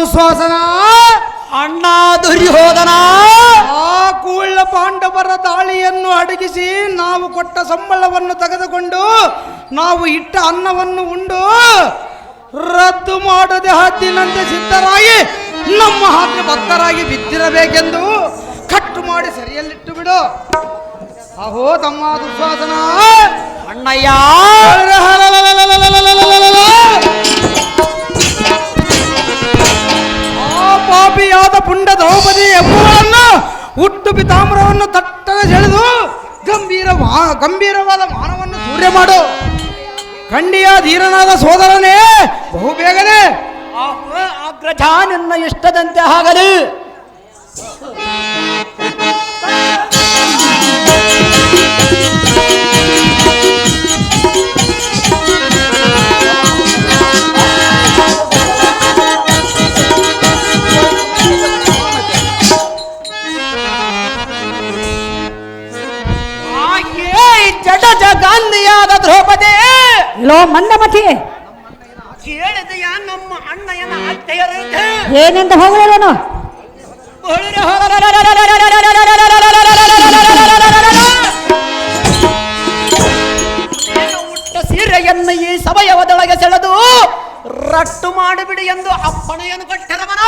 ದುಶ್ವಾಸನ ಅಣ್ಣ ದುರ್ಯೋಧನ ಆ ಕೂಳ್ಳ ಪಾಂಡವರ ದಾಳಿಯನ್ನು ಅಡಗಿಸಿ ನಾವು ಕೊಟ್ಟ ಸಂಬಳವನ್ನು ತೆಗೆದುಕೊಂಡು ನಾವು ಇಟ್ಟ ಅನ್ನವನ್ನು ಉಂಡು. ರದ್ದು ಮಾಡದೆ ಹದ್ದಿನಂತೆ ಸಿದ್ಧರಾಗಿ, ನಮ್ಮ ಹಾಗೆ ಭಕ್ತರಾಗಿ ಬಿದ್ದಿರಬೇಕೆಂದು ಕಟ್ಟು ಮಾಡಿ ಸರಿಯಲ್ಲಿಟ್ಟು ಬಿಡು. ಅಹೋ ತಮ್ಮ ದುಶ್ವಾಸನ ಅಣ್ಣಯ್ಯ. ಪಾಪಿಯಾದ ಪುಂಡ ದ್ರೌಪದಿ ಎಂಬುವರನ್ನು ಹುಟ್ಟು ಪಿತಾಮ್ರವನ್ನು ತಟ್ಟನೆ ಸೆಳೆದು ಗಂಭೀರ ಗಂಭೀರವಾದ ಮಾನವನ್ನು ಸೂರ್ಯ ಮಾಡು. ಖಂಡಿಯ ಧೀರನಾದ ಸೋದರನೇ, ಬಹುಬೇಗನೆ ಅಗ್ರಜ ನಿನ್ನ ಇಷ್ಟದಂತೆ ಆಗಲಿ. ಲೋ ಮಂದಮತಿ ಕೇಳಿದೆಯ ನಮ್ಮ ಅಣ್ಣಯ್ಯನ ಏನೆಂದು ಹೋಗಲೇನು ಉಟ್ಟ ಸೀರೆಯನ್ನು ಈ ಸಮಯವದೊಳಗೆ ಸೆಳೆದು ರಟ್ಟು ಮಾಡಿಬಿಡಿ ಎಂದು ಅಪ್ಪಣೆಯನ್ನು ಕೊಟ್ಟರವನ.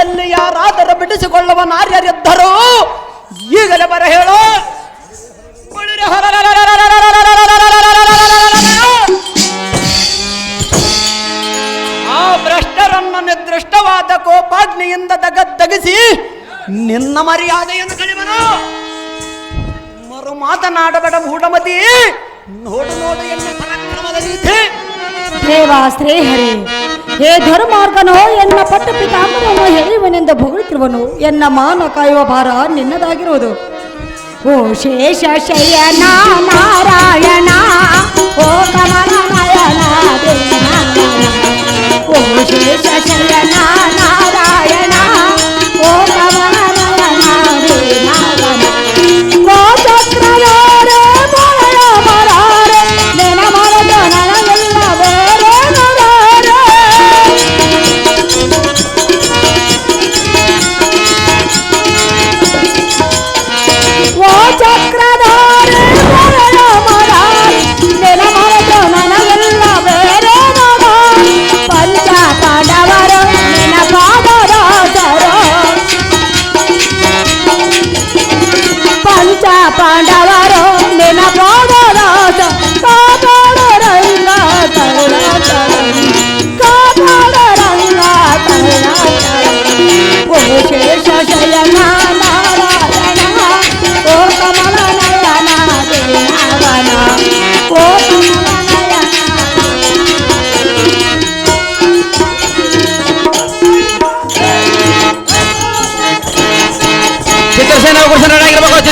ಸಮಯದಲ್ಲಿ ಯಾರಾದರೂ ಬಿಡಿಸಿಕೊಳ್ಳುವ ನಾರ್ಯರಿದ್ದರು ಈಗಲೇ ಬರ ಹೇಳು. ಆ ಭ್ರಷ್ಟರನ್ನು ನಿರ್ದಿಷ್ಟವಾದ ಕೋಪಾಗ್ನಿಯಿಂದ ದಗದ್ದಗಿಸಿ ನಿನ್ನ ಮರ್ಯಾದೆಯನ್ನು ಕಳಿಬನು ಮರು ಮಾತನಾಡಬೇಡ ಮೂಢಮತಿ ನೋಡು ನೋಡು ಎನ್ನ ಪರಾಕ್ರಮದ ರೀತಿ ದೇವ ಶ್ರೀಹರಿ ಹೇ ಧರ್ಮಾರ್ಗನೋ, ಎನ್ನ ಪಟ್ಟ ಪಿತಾಮರನ್ನು ಹೇಳುವನೆಂದು ಹೊಗಳುತ್ತಿರುವನು ಎನ್ನ ಮಾನ ಕಾಯುವ ಭಾರ ನಿನ್ನದಾಗಿರುವುದು. ಓ ಶೇಷ ಶಯನ ನಾರಾಯಣ, ಓ ಕಮಲ ನಯನ ಓ ಶೇಷ ಶಯನ ನಾರಾಯಣ, ಓ ಕಮಲ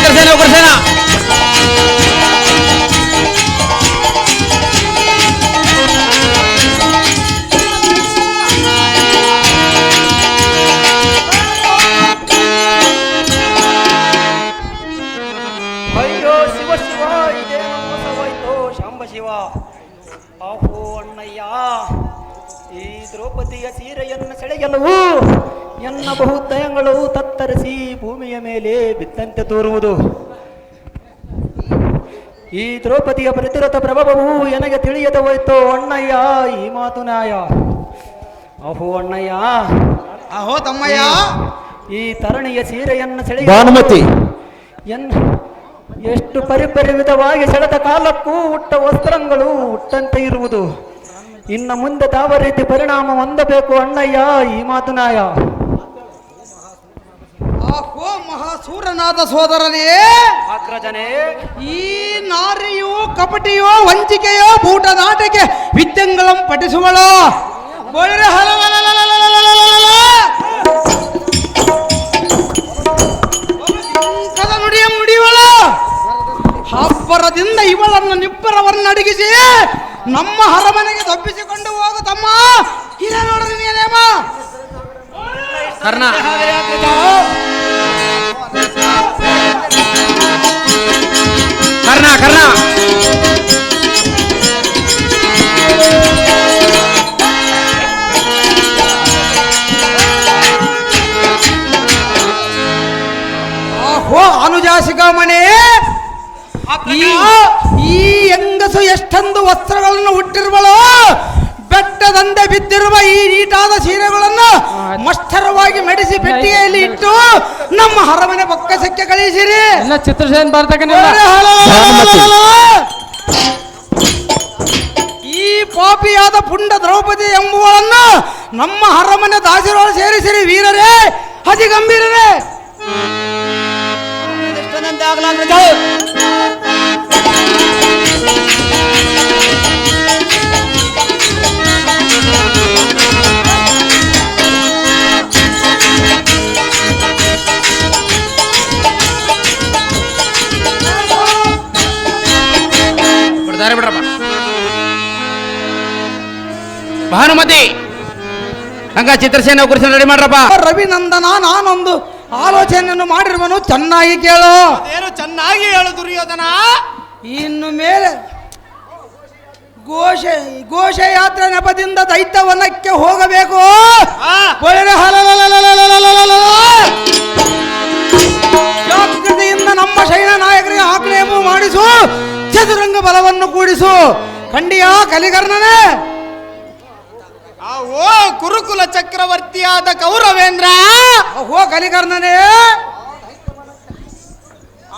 干啥呢？干啥呢？ದ್ರೌಪದಿಯ ಪ್ರತಿರಥ ಪ್ರಭಾವವು ನನಗೆ ತಿಳಿಯದೆ ಹೋಯ್ತು ಅಣ್ಣಯ್ಯ ಈ ಮಾತು ನ್ಯಾಯ? ಅಹೋ ಅಣ್ಣಯ್ಯ. ಅಹೋ ತಮ್ಮಯ್ಯ. ಈ ತರಣಿಯ ಸೀರೆಯನ್ನು ಸೆಳೆಯ ಭಾನುಮತಿ. ಎನ್ ಎಷ್ಟು ಪರಿಪರಿವಿಧವಾಗಿ ಸೆಳೆದ ಕಾಲಕ್ಕೂ ಉಟ್ಟ ವಸ್ತ್ರಗಳು ಉಟ್ಟಂತೆ ಇರುವುದು. ಇನ್ನು ಮುಂದೆ ತಾವ ರೀತಿ ಪರಿಣಾಮ ಹೊಂದಬೇಕು ಅಣ್ಣಯ್ಯ ಈ ಮಾತು ನ್ಯಾಯ? ಆಹೋ ಮಹಾಸೂರನಾದ ಸೋದರನೇ ಅಗ್ರಜನೇ ಈ ನಾರಿಯೋ ಕಪಟಿಯೋ ವಂಚಿಕೆಯೋ ಬೂಟದಾಟಕ್ಕೆ ವಿದ್ಯಂಗಳಂ ಪಠಿಸುವಳೋ ನುಡಿಯ ಮುಡಿಯುವಳ ಹಬ್ಬರದಿಂದ ಇವಳನ್ನು ನಿಬ್ಬರವನ್ನಡಗಿಸಿ ನಮ್ಮ ಹರಮನೆಗೆ ತಪ್ಪಿಸಿಕೊಂಡು ಹೋಗು ತಮ್ಮ ಇಲ್ಲ ನೋಡ್ರಿ ನೀನೇಮ ಕರ್ಣ ಕರ್ಣ ಹೋ ಅನುಜಾಸಿಕ ಮನೆ. ಈ ಹೆಂಗಸು ಎಷ್ಟೊಂದು ವಸ್ತ್ರಗಳನ್ನು ಹುಟ್ಟಿರುವಳೋ ಬೆಟ್ಟದಂತೆ ಬಿದ್ದಿರುವ ಈ ನೀಟಾದ ಸೀರೆಗಳನ್ನು ಮಸ್ತರವಾಗಿ ಮೆಡಿಸಿ ಪೆಟ್ಟಿಗೆಯಲ್ಲಿ ಇಟ್ಟು ನಮ್ಮ ಹರಮನೆ ಬೊಕ್ಕಸಕ್ಕೆ ಕಳಿಸಿರಿ. ಎಲ್ಲ ಚಿತ್ರಸೇನ್ ಈ ಪಾಪಿಯಾದ ಪುಂಡ ದ್ರೌಪದಿ ಎಂಬುವನ್ನ ನಮ್ಮ ಹರಮನೆ ದಾಸಿರೊಳ ಸೇರಿಸಿರಿ ವೀರರೇ ಅತಿ ಗಂಭೀರರೇ ಹಂಗ ಚಿತ್ರಸೇನ ಕುರಿಸಿ ರೆಡಿ ಮಾಡ್ರಪ್ಪ. ರವಿನಂದನ ನಾನೊಂದು ಆಲೋಚನೆಯನ್ನು ಮಾಡಿರುವನು ಚೆನ್ನಾಗಿ ಕೇಳು. ಏನು ಚೆನ್ನಾಗಿ ಹೇಳು ದುರ್ಯೋಧನ. ಇನ್ನು ಮೇಲೆ ಘೋಷ ಘೋಷಯಾತ್ರೆ ನೆಪದಿಂದ ದೈತ್ಯವನಕ್ಕೆ ಹೋಗಬೇಕು. ಜಾಗೃತಿಯಿಂದ ನಮ್ಮ ಶೈನ ನಾಯಕರಿಗೆ ಆಕ್ಷೇಪ ಮಾಡಿಸು. ಚದುರಂಗ ಬಲವನ್ನು ಕೂಡಿಸು. ಖಂಡಿಯ ಕಲಿಗರ್ಣನೇ. ಓ ಕುರುಕುಲ ಚಕ್ರವರ್ತಿಯಾದ ಕೌರವೇಂದ್ರ ಹೋ ಕಲಿಕರ್ಣನೇ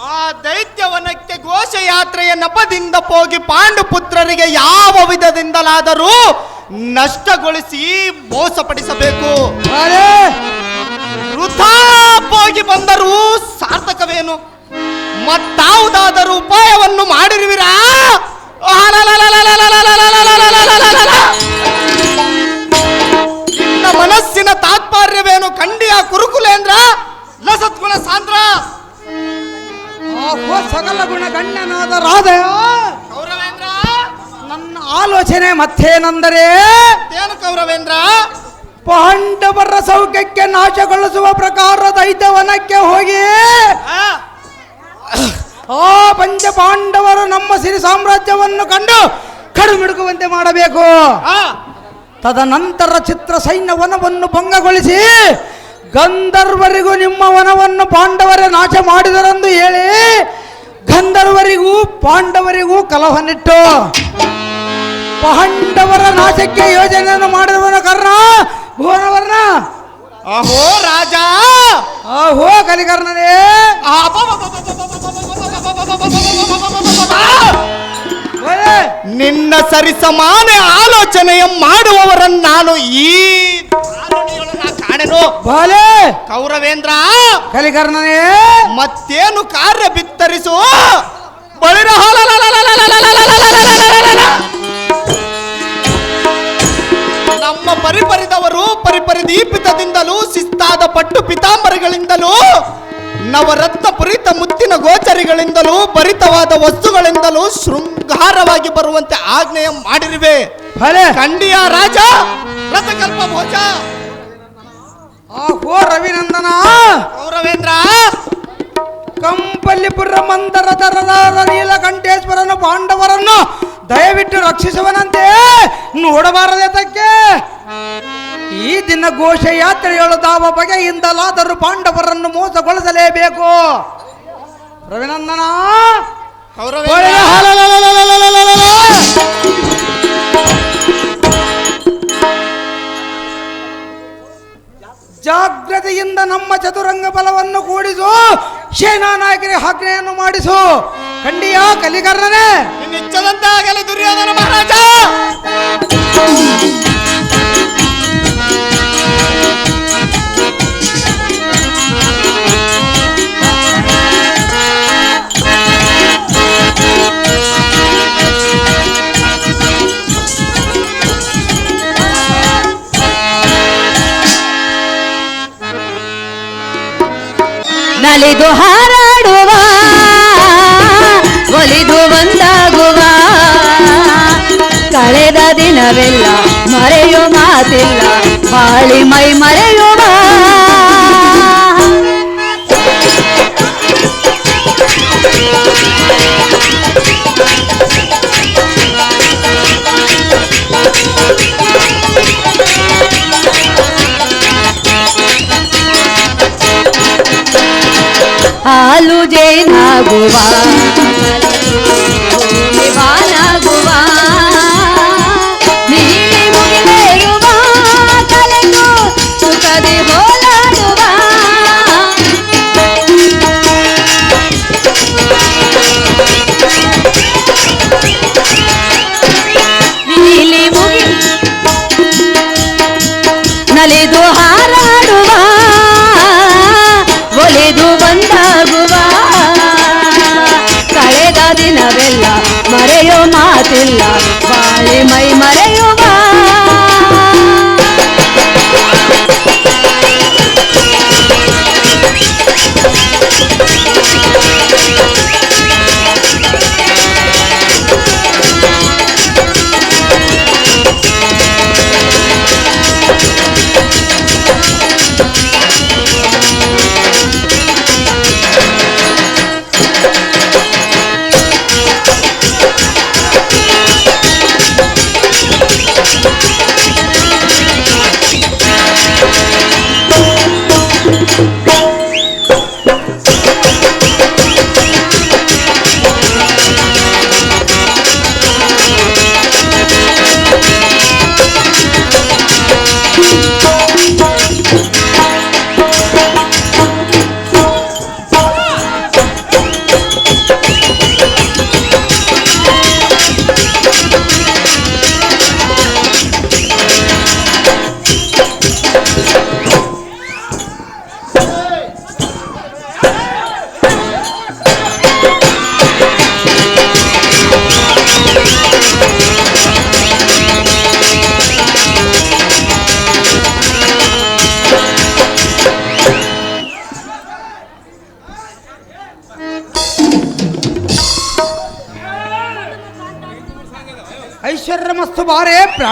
ಆ ದೈತ್ಯವನಕ್ಕೆ ಘೋಷಯಾತ್ರೆಯ ನಪದಿಂದ ಹೋಗಿ ಪಾಂಡುಪುತ್ರರಿಗೆ ಯಾವ ವಿಧದಿಂದಲಾದರೂ ನಷ್ಟಗೊಳಿಸಿ ಮೋಸಪಡಿಸಬೇಕು ವೃಥಾ ಹೋಗಿ ಬಂದರೂ ಸಾರ್ಥಕವೇನು ಮತ್ತಾವುದಾದರೂ ಉಪಾಯವನ್ನು ಮಾಡಿರುವಿರಾ ಮನಸ್ಸಿನ ತಾತ್ಪರ್ಯವೇನು? ಖಂಡಿಯ ಕುರುಕುಲೇಂದ್ರ? ಲಸತ್ಗುಣ ಸಾಂದ್ರ. ಸಕಲ ಗುಣ ಗಣ್ಯನಾದ ರಾಧೆಯ. ಕೌರವೇಂದ್ರ. ನನ್ನ ಆಲೋಚನೆ ಮತ್ತೇನೆಂದರೆ? ಏನು ಕೌರವೇಂದ್ರ? ಪಾಂಡವರ ಸೌಖ್ಯಕ್ಕೆ ನಾಶಗೊಳಿಸುವ ಪ್ರಕಾರ ದೈತ್ಯವನಕ್ಕೆ ಹೋಗಿ. ಆ, ಪಂಚ ಪಾಂಡವರು ನಮ್ಮ ಸಿರಿ ಸಾಮ್ರಾಜ್ಯವನ್ನು ಕಂಡು ಕಡುಮಿಡುಕುವಂತೆ ಮಾಡಬೇಕು. ಆ, ತದನಂತರ ಚಿತ್ರ ಸೈನ್ಯ ವನವನ್ನು ಭಂಗಗೊಳಿಸಿ ಗಂಧರ್ವರಿಗೂ ನಿಮ್ಮ ವನವನ್ನು ಪಾಂಡವರೇ ನಾಶ ಮಾಡಿದರೆಂದು ಹೇಳಿ ಗಂಧರ್ವರಿಗೂ ಪಾಂಡವರಿಗೂ ಕಲಹನಿಟ್ಟು ಪಾಂಡವರ ನಾಶಕ್ಕೆ ಯೋಜನೆಯನ್ನು ಮಾಡಿದವನ ಕರ್ಣ ಭುವನವರ್ಣ ಅಹೋ ರಾಜ ಅಹೋ ಕಲಿಕರ್ಣನೇ. ನಿನ್ನ ಸರಿಸಮಾನ ಆಲೋಚನೆಯ ಮಾಡುವವರನ್ನು ನಾನು ಈ ಕಾಣೆನು. ಬಾಲೆ! ಕೌರವೇಂದ್ರ! ಕಲಿಕರ್ಣನೇ! ಮತ್ತೇನು ಕಾರ್ಯ ಬಿತ್ತರಿಸು? ಬಳಿರ ನಮ್ಮ ಪರಿಪರಿದವರು ಪರಿಪರಿ ದೀಪಿತದಿಂದಲೂ ಶಿಸ್ತಾದ ಪಟ್ಟು ಪಿತಾಂಬರಿಗಳಿಂದಲೂ ನವರತ್ನ ಪುರಿತ ಮುತ್ತಿನ ಗೋಚರಿಗಳಿಂದಲೂ ಭರಿತವಾದ ವಸ್ತುಗಳಿಂದಲೂ ಶೃಂಗಾರವಾಗಿ ಬರುವಂತೆ ಆಜ್ಞೆಯ ಮಾಡಿರುವೆ. ಖಂಡಿಯ ರಾಜ ರಥಕಲ್ಪ ಭೋಜ. ಆಹೋ ರವಿನಂದನ. ಕೌರವೇಂದ್ರ ಕಂಪಲ್ಲಿಪುರ ಮಂದರ ನೀಲಕಂಠೇಶ್ವರನು ಪಾಂಡವರನ್ನು ದಯವಿಟ್ಟು ರಕ್ಷಿಸುವನಂತೆ ನೋಡಬಾರದೆ ತಕ್ಕೆ ಈ ದಿನ ಘೋಷಯಾತ್ರೆಯೊಳು ತಾವ ಬಗೆಯಿಂದಲಾದರೂ ಪಾಂಡವರನ್ನು ಮೋಸಗೊಳಿಸಲೇಬೇಕು. ರವಿನಂದನ? ಜಾಗ್ರತೆಯಿಂದ ನಮ್ಮ ಚತುರಂಗ ಬಲವನ್ನು ಕೂಡಿಸು. ಸೇನಾ ನಾಯಕರಿ ಆಜ್ಞೆಯನ್ನು ಮಾಡಿಸು. ಖಂಡಿಯ ಕಲಿಕರ್ಣನೇ ಆಗಲಿ ದುರ್ಯೋಧನ ಮಹಾರಾಜ. ನಲಿದು ಹಾರಾಡುವ ಒಲಿದು ಒಂದಾಗುವ. ಕಳೆದ ದಿನವೆಲ್ಲ ಮರೆಯೋ ಮಾತಿಲ್ಲ ಬಾಳಿ ಮೈ ಮರೆಯುವ. ఆలుజే నాగువా?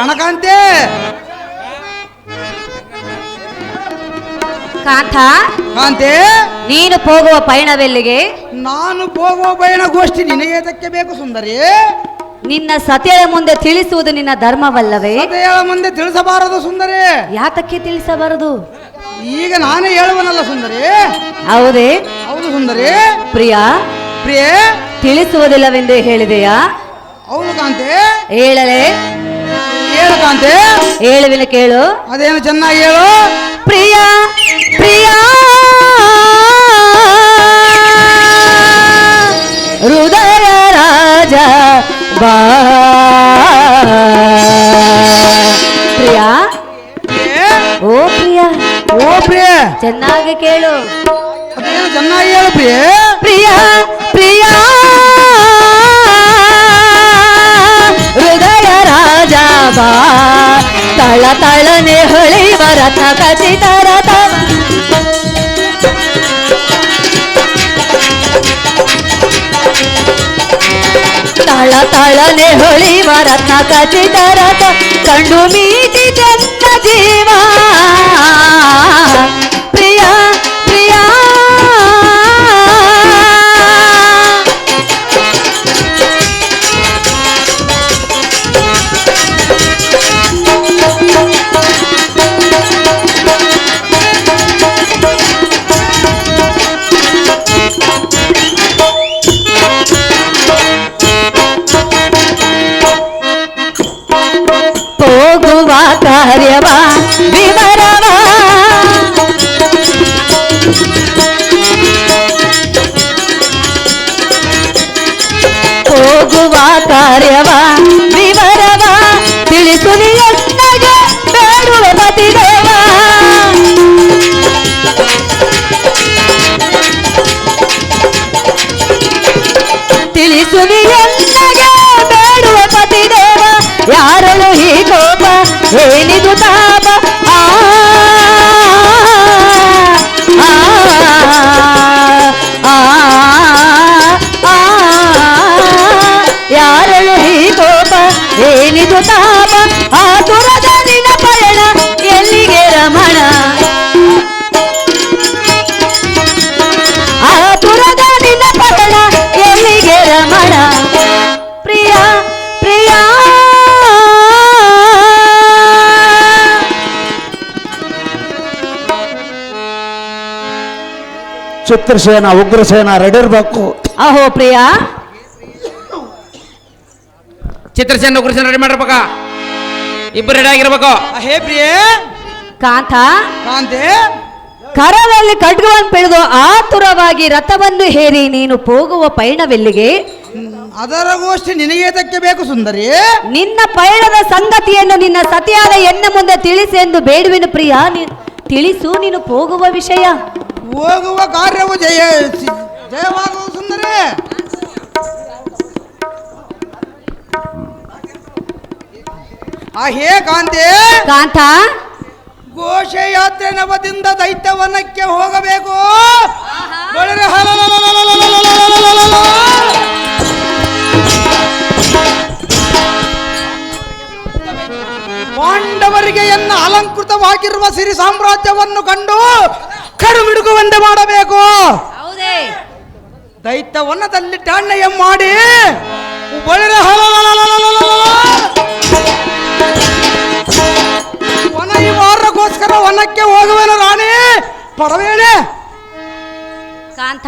ಪ್ರಾಣಕಾಂತೆ ಕಾಂತ ಕಾಂತೆ! ನೀನು ಹೋಗುವ ಪಯಣವೆಲ್ಲಿಗೆ? ನಾನು ಹೋಗುವ ಪಯಣ ಗೋಷ್ಠಿ ನಿನಗೆ ಏತಕ್ಕೆ ಬೇಕು ಸುಂದರಿ? ನಿನ್ನ ಸತೆಯ ಮುಂದೆ ತಿಳಿಸುವುದು ನಿನ್ನ ಧರ್ಮವಲ್ಲವೇ? ಸತೆಯ ಮುಂದೆ ತಿಳಿಸಬಾರದು ಸುಂದರಿ! ಯಾತಕ್ಕೆ ತಿಳಿಸಬಾರದು? ಈಗ ನಾನೇ ಹೇಳುವನಲ್ಲ ಸುಂದರಿ? ಹೌದೇ? ಹೌದು ಸುಂದರಿ? ಪ್ರಿಯ ಪ್ರಿಯ? ತಿಳಿಸುವುದಿಲ್ಲವೆಂದೇ ಹೇಳಿದೆಯಾ? ಹೌದು ಕಾಂತೆ? ಹೇಳಲೆ? ಹೇಳು ಕಾಂತೆ ಹೇಳುವಿನ ಕೇಳು ಅದೇನು ಚೆನ್ನಾಗಿ ಹೇಳು ಪ್ರಿಯ ಪ್ರಿಯ ಹೃದಯ ರಾಜ ಬಾ ಪ್ರಿಯ ಪ್ರಿಯೆ, ಓ ಪ್ರಿಯ ಓ ಪ್ರಿಯೆ ಚೆನ್ನಾಗಿ ಕೇಳು ಅದೇನು ಚೆನ್ನಾಗಿ ಹೇಳು ಪ್ರಿಯೆ ಪ್ರಿಯ बाबा. तळ तळ नेहळे वरता कधी तरता. तळ तळ नेहळी वरता कधी तरत. कंडू मी ती जन्म जीवा ಕಾರ್ಯವ ವಿವರವ ತಿಳಿಸು ನಿನ್ನಗೆ ಬೇಡುವ ಪತಿದೇವ ತಿಳಿಸು ನಿನ್ನಗೆ ಬೇಡುವ ಪತಿದೇವ ಯಾರಳು ಈ ಕೋಪ, ಏನಿದು ತಾಪ ಏನಿದು ತಾಪ ಆತುರದ ನಿನ್ನ ಪಯಣ ಎಲ್ಲಿಗೆ ರಮಣ? ಆತುರದ ನಿನ್ನ ಪಯಣ ಎಲ್ಲಿಗೆ ರಮಣ? ಪ್ರಿಯ ಪ್ರಿಯ. ಚಿತ್ರಸೇನ ಉಗ್ರಸೇನ ರೆಡಿರ್ಬೇಕು. ಅಹೋ ಪ್ರಿಯ. ಚಿತ್ರಸೇನ ಕುರಿಸಿ ರೆಡಿ ಮಾಡಿರ್ಬೇಕ? ಇಬ್ಬರು ರೆಡಿ ಆಗಿರ್ಬೇಕು. ಹೇ ಪ್ರಿಯ. ಕಾಂತ. ಕಾಂತೆ. ಕರದಲ್ಲಿ ಖಡ್ಗವನ್ನು ಪಿಳಿದು ಆತುರವಾಗಿ ರಥವನ್ನು ಹೇರಿ ನೀನು ಹೋಗುವ ಪಯಣವೆಲ್ಲಿಗೆ? ಅದರ ಗೋಷ್ಠಿ ನಿನಗೆ ತಕ್ಕೆ ಬೇಕು ಸುಂದರಿ? ನಿನ್ನ ಪಯಣದ ಸಂಗತಿಯನ್ನು ನಿನ್ನ ಸತಿಯಾದ ಎನ್ನ ಮುಂದೆ ತಿಳಿಸಿ ಎಂದು ಬೇಡುವಿನ ಪ್ರಿಯ. ನೀ- ತಿಳಿಸು ನೀನು ಹೋಗುವ ವಿಷಯ. ಹೋಗುವ ಕಾರ್ಯವು ಜಯ ಜಯವಾಗುವ ಜಯವಾಗುವುದು ಸುಂದರಿ. ಆ ಹೇ ಕಾಂತೆ ಕಾಂತ ಘೋಷಯಾತ್ರೆ ನವದಿಂದ ದೈತ್ಯವನಕ್ಕೆ ಹೋಗಬೇಕು. ಪಾಂಡವರಿಗೆ ಎನ್ನ ಅಲಂಕೃತವಾಗಿರುವ ಸಿರಿ ಸಾಮ್ರಾಜ್ಯವನ್ನು ಕಂಡು ಕಡುಮಿಡುಗುವಂತೆ ಮಾಡಬೇಕು. ದೈತ್ಯವನ್ನ ತಲ್ಲಿ ಠಾಣೆಯ ಮಾಡಿ. ಬಳಿರ ಹಲ ವನ ಈ ವಾರಕ್ಕೋಸ್ಕರ ವನಕ್ಕೆ ಹೋಗುವೆನು ರಾಣಿ. ಪರವೇಣೆ ಕಾಂತ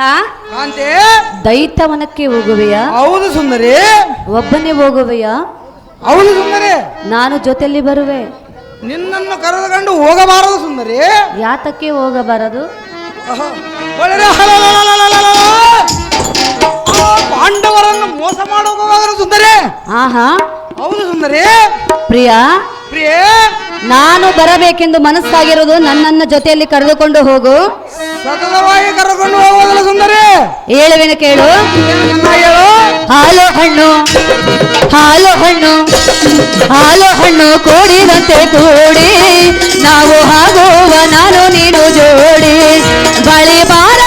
ಕಾಂತೆ. ದೈತವನಕ್ಕೆ ಹೋಗುವೆಯಾ? ಹೌದು ಸುಂದರಿ. ಒಬ್ಬನೇ ಹೋಗುವೆಯಾ? ಹೌದು ಸುಂದರಿ. ನಾನು ಜೊತೆಯಲ್ಲಿ ಬರುವೆ. ನಿನ್ನನ್ನು ಕರೆದುಕೊಂಡು ಹೋಗಬಾರದು ಸುಂದರಿ. ಯಾತಕ್ಕೆ ಹೋಗಬಾರದು? ಪಾಂಡವರನ್ನು ಮೋಸ ಮಾಡೋಕೋಗಾದ್ರು ಸುಂದರಿ. ಆಹಾ. ಹೌದು ಸುಂದರಿ. ಪ್ರಿಯ. ಪ್ರಿಯೇ. ನಾನು ಬರಬೇಕೆಂದು ಮನಸ್ಸಾಗಿರುವುದು ನನ್ನನ್ನ ಜೊತೆಯಲ್ಲಿ ಕರೆದುಕೊಂಡು ಹೋಗು. ಸತತವಾಗಿ ಕರೆದುಕೊಂಡು ಹೋಗೋದಿಲ್ಲ ಸುಂದರಿ. ಹೇಳುವೆನು ಕೇಳು. ಹೇಳು? ಹಾಲು ಹಣ್ಣು ಹಾಲು ಹಣ್ಣು ಹಾಲು ಹಣ್ಣು ಕೂಡಿದಂತೆ ಕೂಡಿ ನಾವು ಆಗುವ ನಾನು ನೀನು ಜೋಡಿ. ಬಳಿ ಬಾರ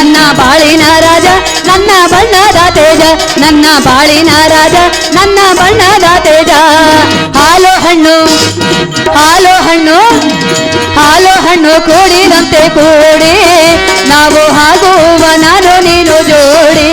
ನನ್ನ ಬಾಳಿನ ರಾಜ, ನನ್ನ ಬಣ್ಣದ ತೇಜ, ನನ್ನ ಬಾಳಿನ ರಾಜ, ನನ್ನ ಬಣ್ಣದ ತೇಜ. ಹಾಲು ಹಣ್ಣು ಹಾಲು ಹಣ್ಣು ಹಾಲು ಹಣ್ಣು ಕೂಡಿದಂತೆ ಕೂಡಿ, ನಾವು ಹಾಗೂ ನಾನು ನೀನು ಜೋಡಿ.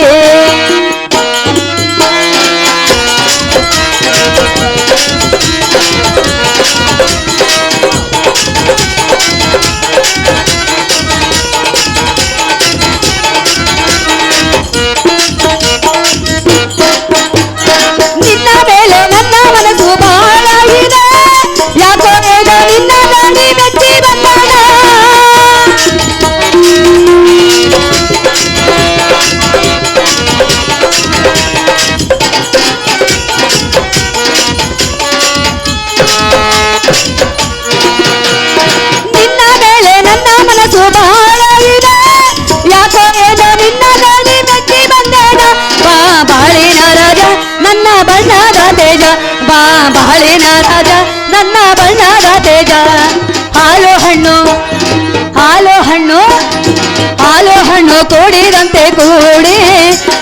ಕೂಡಿದಂತೆ ಕೂಡಿ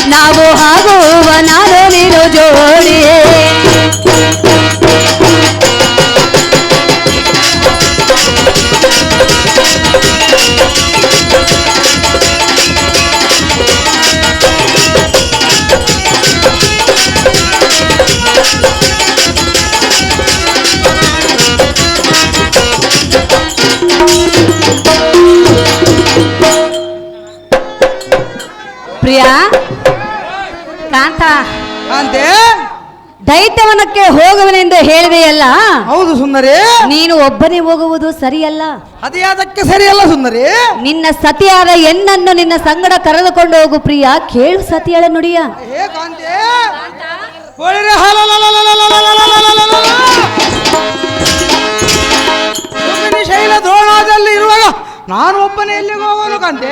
ನಾವು ಹಾಗೂ ನಾನು ನೀನು ಜೋಡಿ. ದೇವಸ್ಥಾನಕ್ಕೆ ಹೋಗುವನೆಂದು ಹೇಳಿದೆಯಲ್ಲ? ಹೌದು ಸುಂದರಿ. ನೀನು ಒಬ್ಬನೇ ಹೋಗುವುದು ಸರಿಯಲ್ಲ? ಅದಿಯಾದಕ್ಕೆ ಅದಕ್ಕೆ ಸರಿಯಲ್ಲ ಸುಂದರಿ. ನಿನ್ನ ಸತಿಯಾದ ಹೆಣ್ಣನ್ನು ನಿನ್ನ ಸಂಗಡ ಕರೆದುಕೊಂಡು ಹೋಗು ಪ್ರಿಯ. ಕೇಳು ಸತಿಯಳ ನುಡಿಯ. ಹೇ ಶೈಲ ದ್ರೋಣದಲ್ಲಿ ಇರುವಾಗ ನಾನು ಒಬ್ಬನೇ ಎಲ್ಲಿಗೆ ಹೋಗೋದು ಕಾಂತೆ?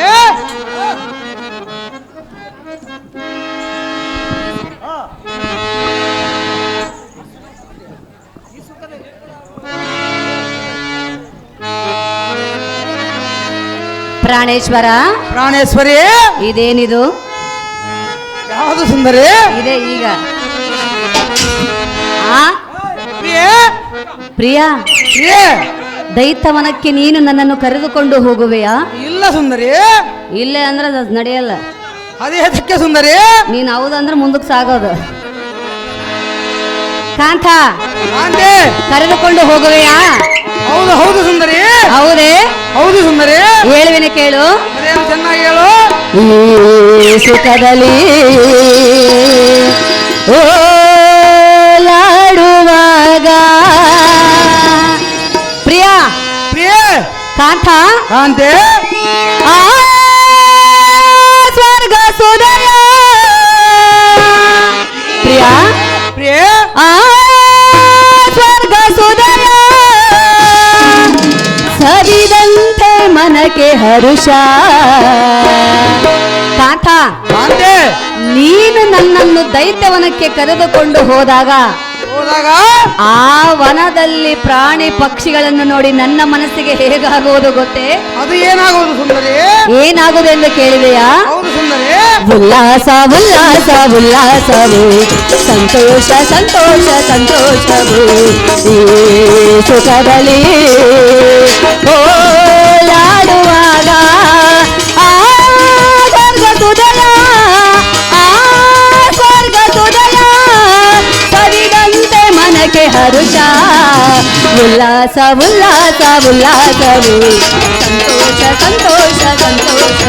ಪ್ರಾಣೇಶ್ವರ. ಪ್ರಾಣೇಶ್ವರಿ? ಇದೇನಿದು? ಯಾವುದು ಸುಂದರಿ? ಇದೆ ಈಗ. ಆ? ಪ್ರಿಯಾ? ದೈತ್ಯವನಕ್ಕೆ ನೀನು ನನ್ನನ್ನು ಕರೆದುಕೊಂಡು ಹೋಗುವೆಯಾ? ಇಲ್ಲ ಸುಂದರಿ. ಇಲ್ಲ ಅಂದ್ರೆ ಅದು ನಡೆಯಲ್ಲ. ಅದೇ ಅದಕ್ಕೆ ಸುಂದರಿ. ನೀನು ಹೌದಂದ್ರೆ ಮುಂದಕ್ಕೆ ಸಾಗೋದು. ಕಾಂತ ಕಾಂತೆ! ಕರೆದುಕೊಂಡು ಹೋಗುವೆಯಾ? ಹೌದು ಹೌದು ಸುಂದರಿ. ಹೌದೇ? ಹೌದು ಸುಂದರಿ. ಹೇಳುವಿನ ಕೇಳು. ಚೆನ್ನಾಗಿ ಹೇಳು. ಈ ಸುಖದಲ್ಲಿ ಓಲಾಡುವಾಗ. ಪ್ರಿಯ ಪ್ರಿಯ. ಕಾಂತ. ಕಾಂತೆ. ಆ ಸ್ವರ್ಗ ಸುದಯ ಮನಕ್ಕೆ ಹರುಷ. ಕಾಂತ ನೀನು ನನ್ನನ್ನು ದೈತ್ಯವನಕ್ಕೆ ಕರೆದುಕೊಂಡು ಹೋದಾಗ ಹೋದಾಗ? ಆ ವನದಲ್ಲಿ ಪ್ರಾಣಿ ಪಕ್ಷಿಗಳನ್ನು ನೋಡಿ ನನ್ನ ಮನಸ್ಸಿಗೆ ಹೇಗಾಗುವುದು ಗೊತ್ತೇ? ಅದು ಏನಾಗುವುದು ಸುಂದರಿ? ಏನಾಗುವುದು ಎಂದು ಕೇಳಿದೆಯಾ? ಹೌದು ಸುಂದರಿ. ಉಲ್ಲಾಸ ಉಲ್ಲಾಸ ಉಲ್ಲಾಸವು. ಸಂತೋಷ ಸಂತೋಷ ಸಂತೋಷವು. ಈ ಸುಖದಲ್ಲಿ ಓಲಾಡುವಾಗ ಮನಕ್ಕೆ ಹರುಷ ಉಲ್ಲಾಸ ಉಲ್ಲಾಸ ಉಲ್ಲಾಸವು ಸಂತೋಷ ಸಂತೋಷ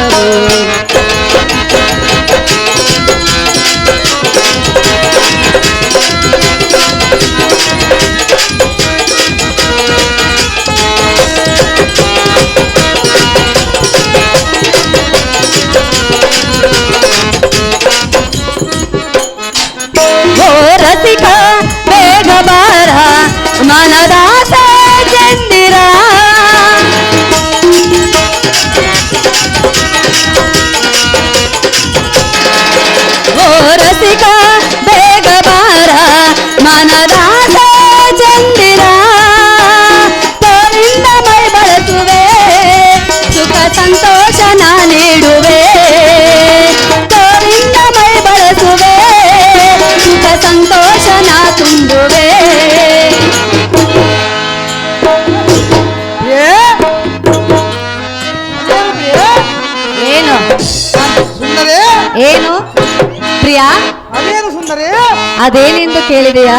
ಅದೇನೆಂದು ಕೇಳಿದೆಯಾ?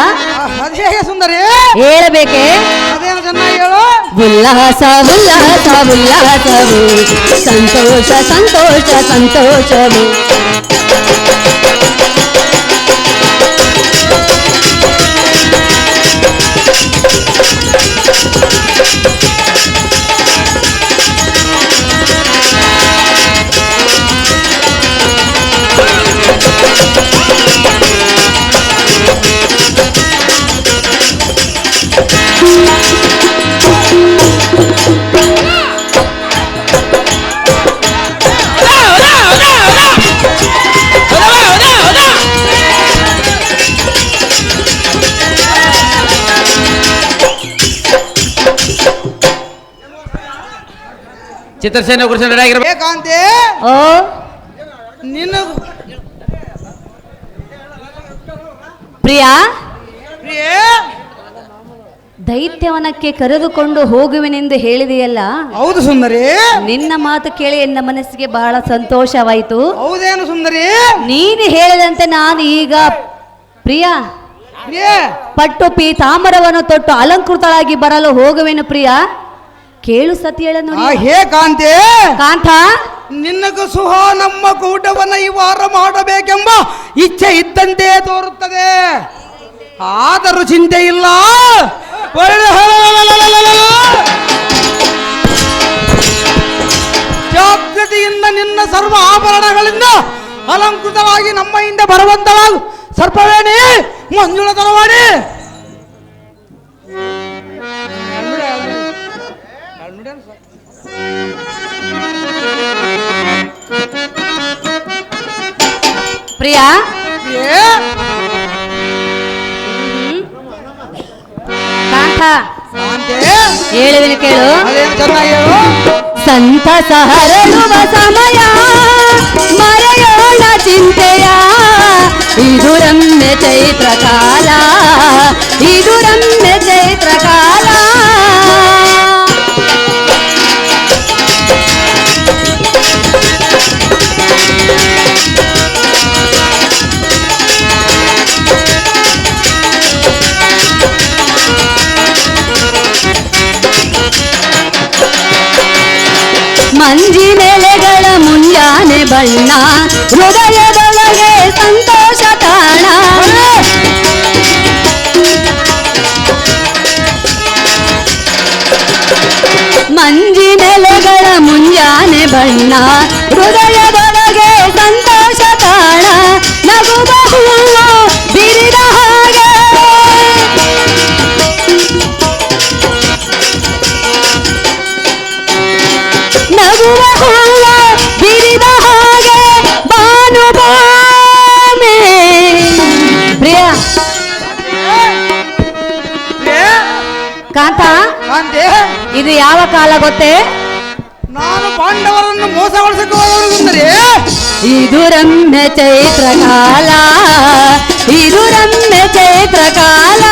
ಅದು ಹೇಗೆ ಸುಂದರಿ. ಹೇಳಬೇಕೆ? ಅದೇನು ಚೆನ್ನಾಗಿ ಹೇಳು? ಉಲ್ಲಾಸ ಉಲ್ಲಾಸ ಉಲ್ಲಾಸವು. ಸಂತೋಷ ಸಂತೋಷ ಸಂತೋಷವು. ಚಿತ್ರಸೇನೆ ಗುರುಸೇನೆ ರೆಡಿ ಆಗಿರ್ಬೇಕು ನಿನ್ನ ಪ್ರಿಯಾ? ಪ್ರಿಯ? ದೈತ್ಯವನಕ್ಕೆ ಕರೆದುಕೊಂಡು ಹೋಗುವೆನೆಂದು ಹೇಳಿದೆಯಲ್ಲ? ಹೌದು ಸುಂದರಿ. ನಿನ್ನ ಮಾತು ಕೇಳಿ ನನ್ನ ಮನಸ್ಸಿಗೆ ಬಹಳ ಸಂತೋಷವಾಯಿತು. ಹೌದೇನು ಸುಂದರಿ? ನೀನು ಹೇಳಿದಂತೆ ನಾನು ಈಗ ಪ್ರಿಯಾ? ಪ್ರಿಯ? ಪಟ್ಟು ಪೀತಾಂಬರವನ್ನು ತೊಟ್ಟು ಅಲಂಕೃತಳಾಗಿ ಬರಲು ಹೋಗುವೆನು ಪ್ರಿಯ? ಕೇಳು ಸತಿಯಳ ಆ ನುಡಿ. ಹೇ ಕಾಂತೆ. ಕಾಂತ. ನಿನ್ನಗೂ ಸುಹ ನಮ್ಮ ಕೂಟವನ್ನ ಈ ವಾರ ಮಾಡಬೇಕೆಂಬ ಇಚ್ಛೆ ಇದ್ದಂತೆ ತೋರುತ್ತದೆ. ಆದರೂ ಚಿಂತೆ ಇಲ್ಲ. ಜಾಗೃತಿಯಿಂದ ನಿನ್ನ ಸರ್ವ ಆಭರಣಗಳಿಂದ ಅಲಂಕೃತವಾಗಿ ನಮ್ಮ ಹಿಂದೆ ಬರುವಂತ ಸರ್ಪವೇಣಿ ಮಂಜುಳ ತರವಾಣಿ ಪ್ರಿಯಾ ಏ ಕಾಂತ ಕಾಂತೆ ಹೇಳುವೆನು ಕೇಳು ಅದೇನು ಚೆನ್ನಾಗಿ ಹೇಳು ಸಂತಸ ಹರಡುವ ಸಮಯ ಮರೆಯೋಣ ಚಿಂತೆಯ ಇದು ರಮ್ಯ ಚೈತ್ರ ಕಾಲ ಇದು ರಮ್ಯ ಚೈತ್ರ ಕಾಲ ಮಂಜಿನೆಲೆಗಳ ಮುಂಜಾನೆ ಬಣ್ಣ ಹೃದಯದೊಳಗೆ ಸಂತೋಷ ತಾಣ ಮಂಜಿನೆಲೆಗಳ ಮುಂಜಾನೆ ಬಣ್ಣ ಹೃದಯದೊಳಗೆ ಸಂತೋಷ ತಾಣ ನಗುವ ಹೂವು ಇದು ಯಾವ ಕಾಲ ಗೊತ್ತೇ ನಾನು ಪಾಂಡವರನ್ನು ಮೋಸಗೊಳಿಸಕ್ಕೆ ಹೋದವರಿಗುಂದರೆ ಇದು ರಮ್ಯ ಚೈತ್ರ ಕಾಲ ಇದು ರಮ್ಯ ಚೈತ್ರ ಕಾಲ